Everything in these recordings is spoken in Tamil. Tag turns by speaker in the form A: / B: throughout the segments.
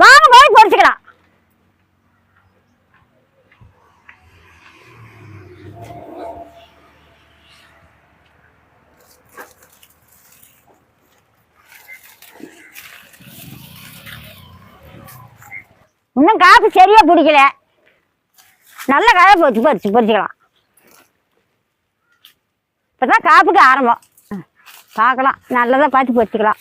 A: வாங்க போய் பொறிச்சுக்கலாம் இன்னும் காப்பு சரியா பிடிக்கல நல்ல காயை பொறிச்சு பொறிச்சு பொறிச்சுக்கலாம். இப்போதான் காப்புக்கு ஆரம்பம். பார்க்கலாம். நல்லதாக பார்த்து பொறிச்சுக்கலாம்.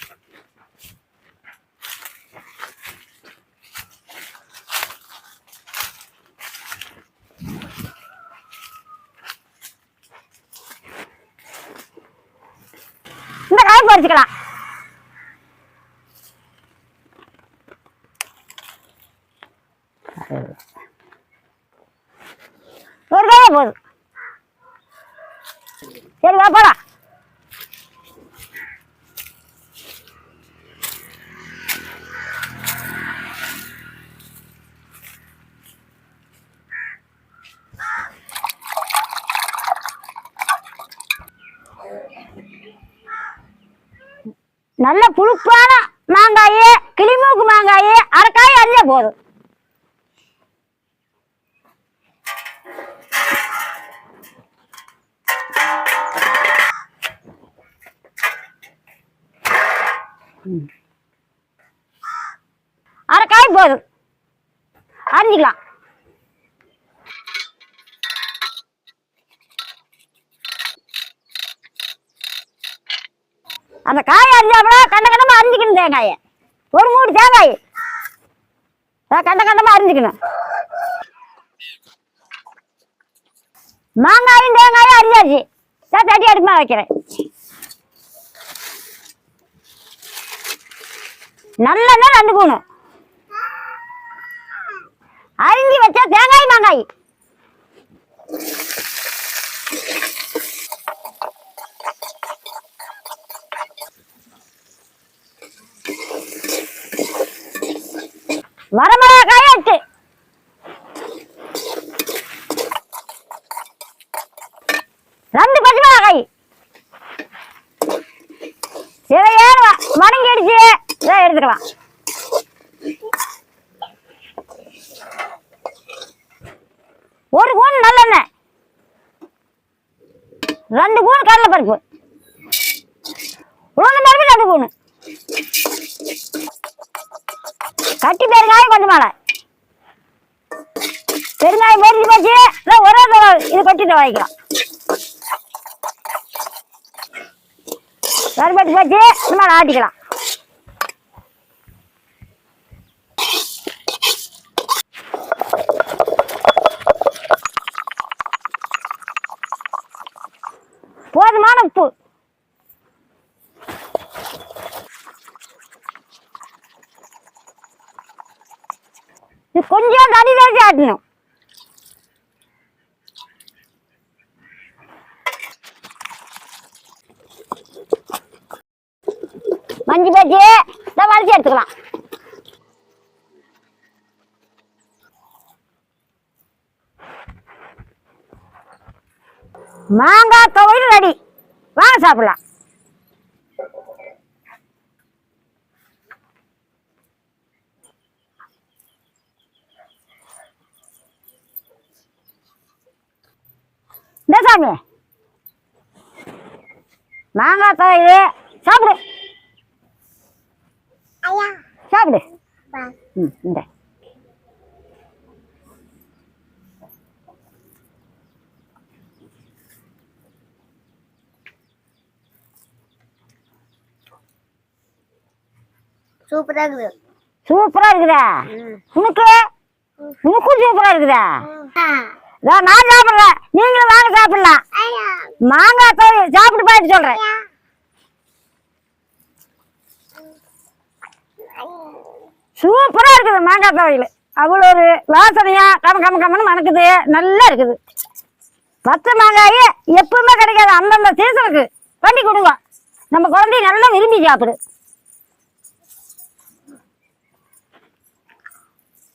A: இந்த ஒரு காய போதும். சரி வா போலாம். நல்ல புழுப்பான மாங்காயே கிளிமூக்கு மாங்காயே அரைக்காய் அரிஞ்சா போதும். அரைக்காய் போதும். அறிஞ்சிக்கலாம் அந்த காயை அரிஞ்சாப்புல கண்ட கண்டமாக அரிஞ்சிக்கணும் தேங்காயை ஒரு மூடு தேங்காய். கண்ட கண்டமாக அரிஞ்சிக்கணும். மாங்காயும் தேங்காயும் அரிஞ்சாச்சு. நான் தட்டி அடுப்புமா வைக்கிறேன். நல்லதான் ரெண்டு அறிஞ்சி அரிஞ்சு வச்சா தேங்காய் மாங்காய். மரமரா காயாச்சு. ரெண்டு பச்சை மிளகாய் இதை ஏன் வணங்கிடுச்சு. இதை எடுத்துக்கலாம். ஒரு கூன் நல்லெண்ணெய். ரெண்டு கூன் கடலை பருப்பு உளுந்து பருப்பு ரெண்டு கூணு கட்டி பெருங்காயம் கொஞ்சம் மேலே பெருங்காயம் பொரிஞ்சு போச்சு. இல்லை ஒரே இது கொட்டிட்டு வாங்கிக்கலாம் கருப்பட்டு போச்சு. இந்த மாதிரி ஆட்டிக்கலாம். போதுமான உப்பு. கொஞ்சம் தண்ணி தான் ஆட்டணும் மஞ்சு பச்சி இதை வளைச்சி எடுத்துக்கலாம். மாங்காய் துவையல் ரெடி. வாங்க சாப்பிடலாம் இந்த சாமி மாங்காய் துவையல் சாப்பிடு. சாப்பிடு. ம் இந்த.
B: சூப்பரா இருக்குது.
A: சூப்பரா இருக்குதா? உனக்கு? உனக்கும் சூப்பரா இருக்குதா? நான் சாப்பிடுறேன். நீங்களும் வாங்க சாப்பிடலாம். மாங்காய் துவையல் சாப்பிட்டு பார்த்து சொல்றேன்.
B: சூப்பராக
A: சூப்பரா இருக்குது மாங்காய் துவையல் அவ்வளோ ஒரு வாசனையா கம கம கமன்னு மணக்குது. நல்லா இருக்குது. பச்சை மாங்காய் எப்பவுமே கிடைக்காது. அந்தந்த சீசனுக்கு பண்ணி கொடுங்க. நம்ம குழந்தைய நல்லா விரும்பி சாப்பிடு.